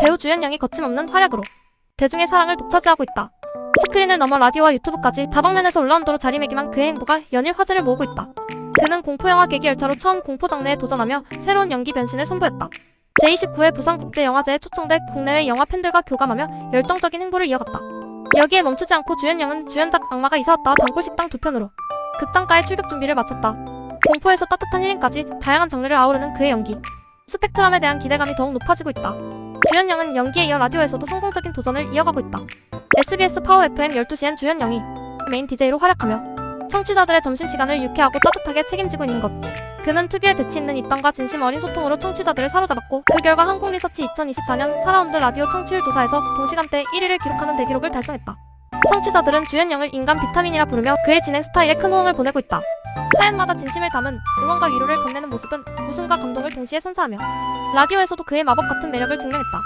배우 주연영이 거침없는 활약으로 대중의 사랑을 독차지하고 있다. 스크린을 넘어 라디오와 유튜브까지 다방면에서 올라온 도로 자리매김한 그의 행보가 연일 화제를 모으고 있다. 그는 공포영화 계기 열차로 처음 공포 장르에 도전하며 새로운 연기 변신을 선보였다. 제29회 부산국제영화제에 초청돼 국내외 영화 팬들과 교감하며 열정적인 행보를 이어갔다. 여기에 멈추지 않고 주연영은 주연작 악마가 이사왔다 단골식당 두 편으로 극장가의 출격 준비를 마쳤다. 공포에서 따뜻한 힐링까지 다양한 장르를 아우르는 그의 연기. 스펙트럼에 대한 기대감이 더욱 높아지고 있다. 주연영은 연기에 이어 라디오에서도 성공적인 도전을 이어가고 있다. SBS 파워 FM 12시엔 주연영이 메인 DJ로 활약하며 청취자들의 점심시간을 유쾌하고 따뜻하게 책임지고 있는 것. 그는 특유의 재치 있는 입담과 진심 어린 소통으로 청취자들을 사로잡았고 그 결과 한국리서치 2024년 사라운드 라디오 청취율 조사에서 동시간대 1위를 기록하는 대기록을 달성했다. 청취자들은 주연영을 인간 비타민이라 부르며 그의 진행 스타일에 큰 호응을 보내고 있다. 사연마다 진심을 담은 응원과 위로를 건네는 모습은 웃음과 감동을 동시에 선사하며 라디오에서도 그의 마법 같은 매력을 증명했다.